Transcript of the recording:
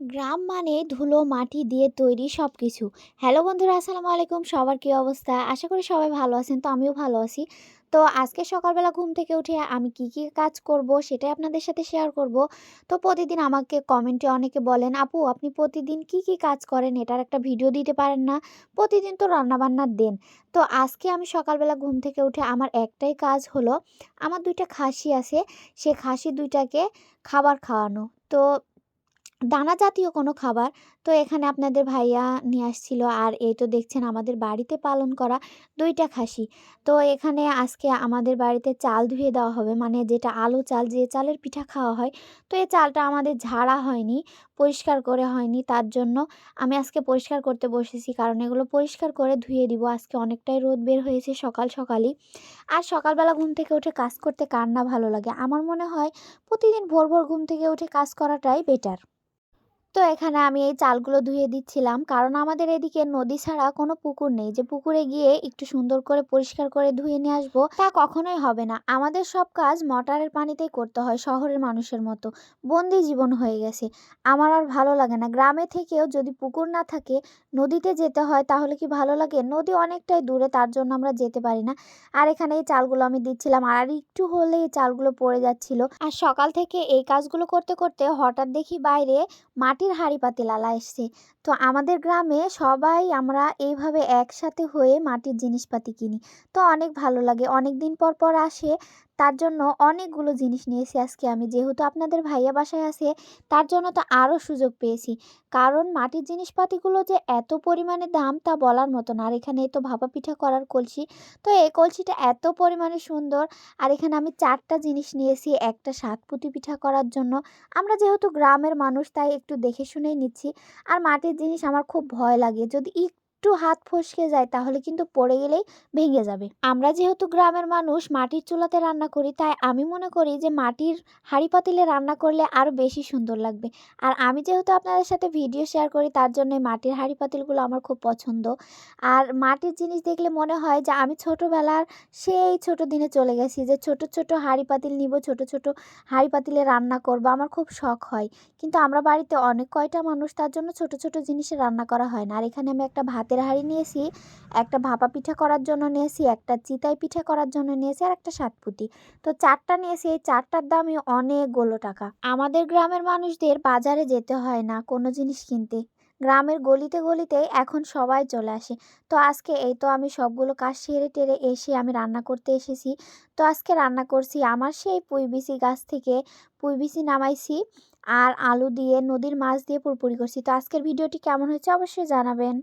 গ্রাম মানে ধুলো, মাটি দিয়ে তৈরি সব কিছু হ্যালো বন্ধুরা, আসসালামু আলাইকুম। সবার কী অবস্থা? আশা করি সবাই ভালো আছেন, তো আমিও ভালো আছি। তো আজকে সকালবেলা ঘুম থেকে উঠে আমি কি কি কাজ করব সেটাই আপনাদের সাথে শেয়ার করব। তো প্রতিদিন আমাকে কমেন্টে অনেকে বলেন, আপু, আপনি প্রতিদিন কি কি কাজ করেন? এটার একটা ভিডিও দিতে পারেন না। প্রতিদিন তো রান্নাবান্নার দেন। তো আজকে আমি সকালবেলা ঘুম থেকে উঠে আমার একটাই কাজ হলো, আমার দুইটা খাসি আছে। সে খাসি দুইটাকে খাবার খাওয়ানো। তো দানা জাতীয় কোনো খাবার। তো এখানে আপনাদের ভাইয়া নিয়ে আসছিল। আর এই তো দেখছেন আমাদের বাড়িতে পালন করা দুইটা খাসি। তো এখানে আজকে আমাদের বাড়িতে চাল ধুয়ে দেওয়া হবে। মানে যেটা আলু চাল, যে চালের পিঠা খাওয়া হয়। তো এই চালটা আমাদের ঝাড়া হয়নি, পরিষ্কার করে হয়নি। তার জন্য আমি আজকে পরিষ্কার করতে বসেছি। কারণ এগুলো পরিষ্কার করে ধুয়ে দিব। আজকে অনেকটাই রোদ বের হয়েছে সকাল, সকালই। আর সকালবেলা ঘুম থেকে উঠে কাজ করতে কার না ভালো লাগে? আমার মনে হয় প্রতিদিন ভোর, ভোর ঘুম থেকে উঠে কাজ করাটাই বেটার। তো এখানে আমি এই চালগুলো ধুয়ে দিচ্ছিলাম। কারণ আমাদের এদিকে নদী ছাড়া কোনো পুকুর নেই। যে পুকুরে গিয়ে একটু সুন্দর করে পরিষ্কার করে ধুয়ে নিয়ে আসব তা কখনোই হবে না। আমাদের সব কাজ মোটরের পানিতেই করতে হয় শহরের মানুষের মতো। বন্দি জীবন হয়ে গেছে। আমার আর ভালো লাগে না। গ্রামে থেকেও যদি পুকুর না থাকে, নদীতে যেতে হয় তাহলে কি ভালো লাগে? নদী অনেকটাই দূরে, তার জন্য আমরা যেতে পারি না। আর এখানে এই চালগুলো আমি দিচ্ছিলাম। আর একটু হলে এই চালগুলো পড়ে যাচ্ছিল। আর সকাল থেকে এই কাজগুলো করতে করতে হঠাৎ দেখি বাইরে মাটি মাটির হাঁড়ি পাতিলালা এসছে। তো আমাদের গ্রামে সবাই আমরা এইভাবে একসাথে হয়ে মাটির জিনিসপাতি কিনি। তো অনেক ভালো লাগে। অনেক দিন পর পর আসে তার জন্য অনেকগুলো জিনিস নিয়েছি আজকে আমি। যেহেতু আপনাদের ভাইয়া বাসায় আছে, তার জন্য তো আরও সুযোগ পেয়েছি। কারণ মাটির জিনিসপাতিগুলো যে এত পরিমাণে দাম তা বলার মতো না। আর এখানে তো ভাপা পিঠা করার কলসি। তো এই কলসিটা এত পরিমাণে সুন্দর। আর এখানে আমি চারটা জিনিস নিয়েছি। একটা সাতপুতি পিঠা করার জন্য। আমরা যেহেতু গ্রামের মানুষ, তাই একটু দেখে শুনেই নিচ্ছি। আর মাটির জিনিস আমার খুব ভয় লাগে। যদি একটু হাত ফসকে যায়, তাহলে কিন্তু পড়ে গেলেই ভেঙে যাবে। আমরা যেহেতু গ্রামের মানুষ, মাটির চুলাতে রান্না করি, তাই আমি মনে করি যে মাটির হাঁড়ি পাতিলে রান্না করলে আরও বেশি সুন্দর লাগবে। আর আমি যেহেতু আপনাদের সাথে ভিডিও শেয়ার করি, তার জন্য মাটির হাঁড়ি পাতিলগুলো আমার খুব পছন্দ। আর মাটির জিনিস দেখলে মনে হয় যে আমি ছোটোবেলার সেই ছোট দিনে চলে গেছি যে ছোট ছোট হাঁড়ি পাতিল নিব, ছোট ছোট হাঁড়ি পাতিলে রান্না করব, আমার খুব শখ হয়। কিন্তু আমরা বাড়িতে অনেক কয়টা মানুষ, তার জন্য ছোট ছোট জিনিসে রান্না করা হয় না। আর এখানে আমি একটা ভাতের ভাতের হাঁড়ি নিয়েছি, একটা ভাপা পিঠা করার জন্য নিয়েছি, একটা চিতাই পিঠা করার জন্য নিয়েছি, আর একটা সাতপুতি। তো চারটা নিয়েছি, এই চারটার দামই অনেকগুলো টাকা। আমাদের গ্রামের মানুষদের বাজারে যেতে হয় না কোনো জিনিস কিনতে। গ্রামের গলিতে গলিতে এখন সবাই চলে আসে। তো আজকে এই তো আমি সবগুলো কাজ সেরে টেরে এসে আমি রান্না করতে এসেছি। তো আজকে রান্না করছি আমার সেই পুইবিসি গাছ থেকে পুইবিসি নামাইছি, আর আলু দিয়ে নদীর মাছ দিয়ে পুরপুরি করছি। তো আজকের ভিডিওটি কেমন হয়েছে অবশ্যই জানাবেন।